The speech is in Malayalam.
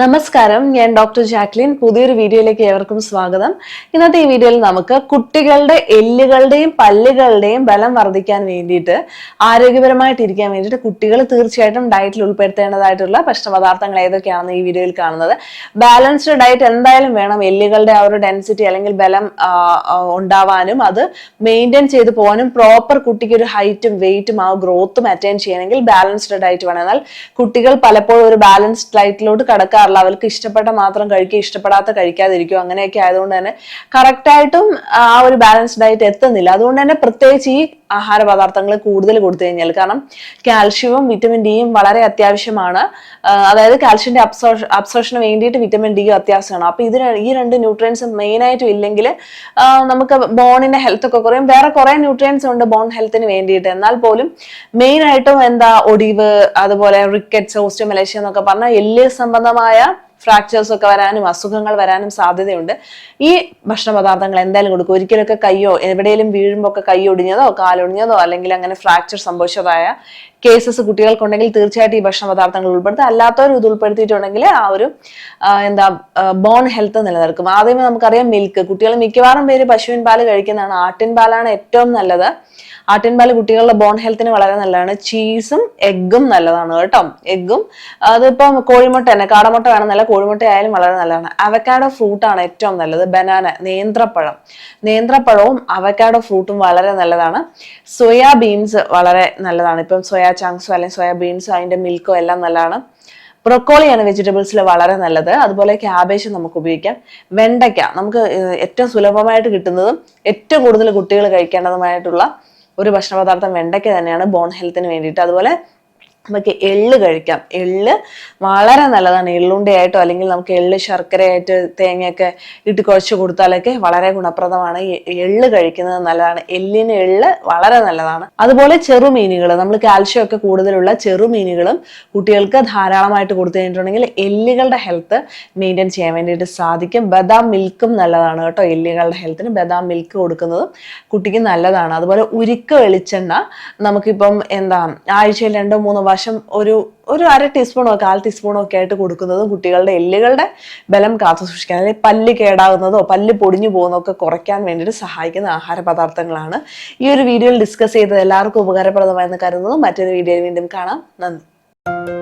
നമസ്കാരം. ഞാൻ ഡോക്ടർ ജാക്ലിൻ. പുതിയൊരു വീഡിയോയിലേക്ക് ഏവർക്കും സ്വാഗതം. ഇന്നത്തെ ഈ വീഡിയോയിൽ നമുക്ക് കുട്ടികളുടെ എല്ലുകളുടെയും പല്ലുകളുടെയും ബലം വർദ്ധിക്കാൻ വേണ്ടിയിട്ട് ആരോഗ്യപരമായിട്ട് ഇരിക്കാൻ വേണ്ടിയിട്ട് കുട്ടികൾ തീർച്ചയായിട്ടും ഡയറ്റിൽ ഉൾപ്പെടുത്തേണ്ടതായിട്ടുള്ള ഭക്ഷണപദാർത്ഥങ്ങൾ ഏതൊക്കെയാണെന്ന് ഈ വീഡിയോയിൽ കാണുന്നത്. ബാലൻസ്ഡ് ഡയറ്റ് എന്തായാലും വേണം എല്ലുകളുടെ ആ ഒരു ഡെൻസിറ്റി അല്ലെങ്കിൽ ബലം ഉണ്ടാവാനും അത് മെയിന്റെയിൻ ചെയ്ത് പോകാനും പ്രോപ്പർ കുട്ടിക്ക് ഒരു ഹൈറ്റും വെയിറ്റും ആ ഗ്രോത്തും അറ്റൈൻ ചെയ്യണമെങ്കിൽ ബാലൻസ്ഡ് ഡയറ്റ് വേണം. എന്നാൽ കുട്ടികൾ പലപ്പോഴും ഒരു ബാലൻസ്ഡ് ഡയറ്റിലോട്ട് കടക്കാറില്ല. അവർക്ക് ഇഷ്ടപ്പെട്ട മാത്രം കഴിക്കുക ഇഷ്ടപ്പെടാത്ത കഴിക്കാതിരിക്കുക അങ്ങനെയൊക്കെ ആയതുകൊണ്ട് തന്നെ കറക്റ്റായിട്ടും ആ ഒരു ബാലൻസ്ഡ് ഡയറ്റ് എത്തുന്നില്ല. അതുകൊണ്ട് തന്നെ പ്രത്യേകിച്ച് ഈ ആഹാര പദാർത്ഥങ്ങൾ കൂടുതൽ കൊടുത്തു കഴിഞ്ഞാൽ കാരണം കാൽഷ്യവും വിറ്റമിൻ ഡിയും വളരെ അത്യാവശ്യമാണ്. അതായത് കാൽഷ്യന്റെ അബ്സോർഷ അബ്സോർഷന് വേണ്ടിയിട്ട് വിറ്റമിൻ ഡിയും അത്യാവശ്യമാണ്. അപ്പൊ ഇതിന് ഈ രണ്ട് ന്യൂട്രിയൻസ് മെയിൻ ആയിട്ടും ഇല്ലെങ്കിൽ നമുക്ക് ബോണിന്റെ ഹെൽത്ത് ഒക്കെ കുറയും. വേറെ കുറെ ന്യൂട്രിയൻസ് ഉണ്ട് ബോൺ ഹെൽത്തിന് വേണ്ടിയിട്ട്. എന്നാൽ പോലും മെയിൻ ആയിട്ടും എന്താ ഒടിവ് അതുപോലെ റിക്കറ്റ്സ് ഓസ്റ്റോമലേഷ്യ എന്നൊക്കെ പറഞ്ഞാൽ എല്ല് സംബന്ധമായ é. ഫ്രാക്ചേഴ്സ് ഒക്കെ വരാനും അസുഖങ്ങൾ വരാനും സാധ്യതയുണ്ട്. ഈ ഭക്ഷണ പദാർത്ഥങ്ങൾ എന്തായാലും കൊടുക്കും. ഒരിക്കലൊക്കെ കയ്യോ എവിടെയെങ്കിലും വീഴുമ്പോൾ ഒക്കെ കൈ ഒടിഞ്ഞതോ കാലൊടിഞ്ഞതോ അല്ലെങ്കിൽ അങ്ങനെ ഫ്രാക്ചർ സംഭവിച്ചതായ കേസസ് കുട്ടികൾക്കുണ്ടെങ്കിൽ തീർച്ചയായിട്ടും ഈ ഭക്ഷണ പദാർത്ഥങ്ങൾ ഉൾപ്പെടുത്തുക. അല്ലാത്തവർ ഇത് ഉൾപ്പെടുത്തിയിട്ടുണ്ടെങ്കിൽ ആ ഒരു എന്താ ബോൺ ഹെൽത്ത് നിലനിൽക്കും ആദ്യമേ നമുക്കറിയാം മിൽക്ക് കുട്ടികൾ മിക്കവാറും പേര് പശുവിൻ പാൽ കഴിക്കുന്നതാണ്. ആട്ടിൻ പാലാണ് ഏറ്റവും നല്ലത്. ആട്ടിൻ പാൽ കുട്ടികളുടെ ബോൺ ഹെൽത്തിന് വളരെ നല്ലതാണ്. ചീസും എഗ്ഗും നല്ലതാണ് കേട്ടോ. എഗ്ഗും അതിപ്പം കോഴിമുട്ട തന്നെ കാടമുട്ട വേണമെന്നല്ല കോഴിമുട്ട ആയാലും വളരെ നല്ലതാണ്. അവക്കാഡോ ഫ്രൂട്ടാണ് ഏറ്റവും നല്ലത്. ബനാന നേന്ത്രപ്പഴം. നേന്ത്രപ്പഴവും അവക്കാഡോ ഫ്രൂട്ടും വളരെ നല്ലതാണ്. സോയാ ബീൻസ് വളരെ നല്ലതാണ്. ഇപ്പം സോയാ ചങ്ക്സോ അല്ലെങ്കിൽ സോയാ ബീൻസോ അതിന്റെ മിൽക്കോ എല്ലാം നല്ലതാണ്. ബ്രൊക്കോളിയാണ് വെജിറ്റബിൾസിൽ വളരെ നല്ലത്. അതുപോലെ ക്യാബേജ് നമുക്ക് ഉപയോഗിക്കാം. വെണ്ടയ്ക്ക നമുക്ക് ഏറ്റവും സുലഭമായിട്ട് കിട്ടുന്നതും ഏറ്റവും കൂടുതൽ കുട്ടികൾ കഴിക്കേണ്ടതുമായിട്ടുള്ള ഒരു ഭക്ഷണപദാർത്ഥം വെണ്ടയ്ക്ക തന്നെയാണ്. ബോൺ ഹെൽത്തിന് വേണ്ടിയിട്ട്. അതുപോലെ നമുക്ക് എള്ള് കഴിക്കാം. എള്ള് വളരെ നല്ലതാണ്. എള്ളുണ്ടയായിട്ടോ അല്ലെങ്കിൽ നമുക്ക് എള്ള് ശർക്കരയായിട്ട് തേങ്ങയൊക്കെ ഇട്ട് കുഴച്ച് കൊടുത്താലൊക്കെ വളരെ ഗുണപ്രദമാണ്. എള്ള് കഴിക്കുന്നത് നല്ലതാണ്. എല്ലിന് എള്ള് വളരെ നല്ലതാണ്. അതുപോലെ ചെറുമീനുകൾ നമ്മൾ കാൽഷ്യം ഒക്കെ കൂടുതലുള്ള ചെറുമീനുകളും കുട്ടികൾക്ക് ധാരാളമായിട്ട് കൊടുത്തു കഴിഞ്ഞിട്ടുണ്ടെങ്കിൽ എല്ലുകളുടെ ഹെൽത്ത് മെയിന്റെയിൻ ചെയ്യാൻ വേണ്ടിയിട്ട് സാധിക്കും. ബദാം മിൽക്കും നല്ലതാണ് കേട്ടോ. എല്ലുകളുടെ ഹെൽത്തിന് ബദാം മിൽക്ക് കൊടുക്കുന്നതും കുട്ടിക്ക് നല്ലതാണ്. അതുപോലെ ഉരുക്ക് വെളിച്ചെണ്ണ നമുക്കിപ്പം എന്താ ആഴ്ചയിൽ രണ്ടോ മൂന്നോ ഒരു ഒരു അര ടീസ്പൂണോ കാൽ ടീസ്പൂണോ ഒക്കെ ആയിട്ട് കൊടുക്കുന്നതും കുട്ടികളുടെ എല്ലുകളുടെ ബലം കാത്തു സൂക്ഷിക്കാൻ അല്ലെങ്കിൽ പല്ല് കേടാകുന്നതോ പല്ല് പൊടിഞ്ഞു പോകുന്നതോ ഒക്കെ കുറയ്ക്കാൻ വേണ്ടിയിട്ട് സഹായിക്കുന്ന ആഹാര പദാർത്ഥങ്ങളാണ് ഈ ഒരു വീഡിയോയിൽ ഡിസ്കസ് ചെയ്തത് എല്ലാവർക്കും ഉപകാരപ്രദമായെന്ന് കരുതുന്നു. മറ്റൊരു വീഡിയോയിൽ വീണ്ടും കാണാം. നന്ദി.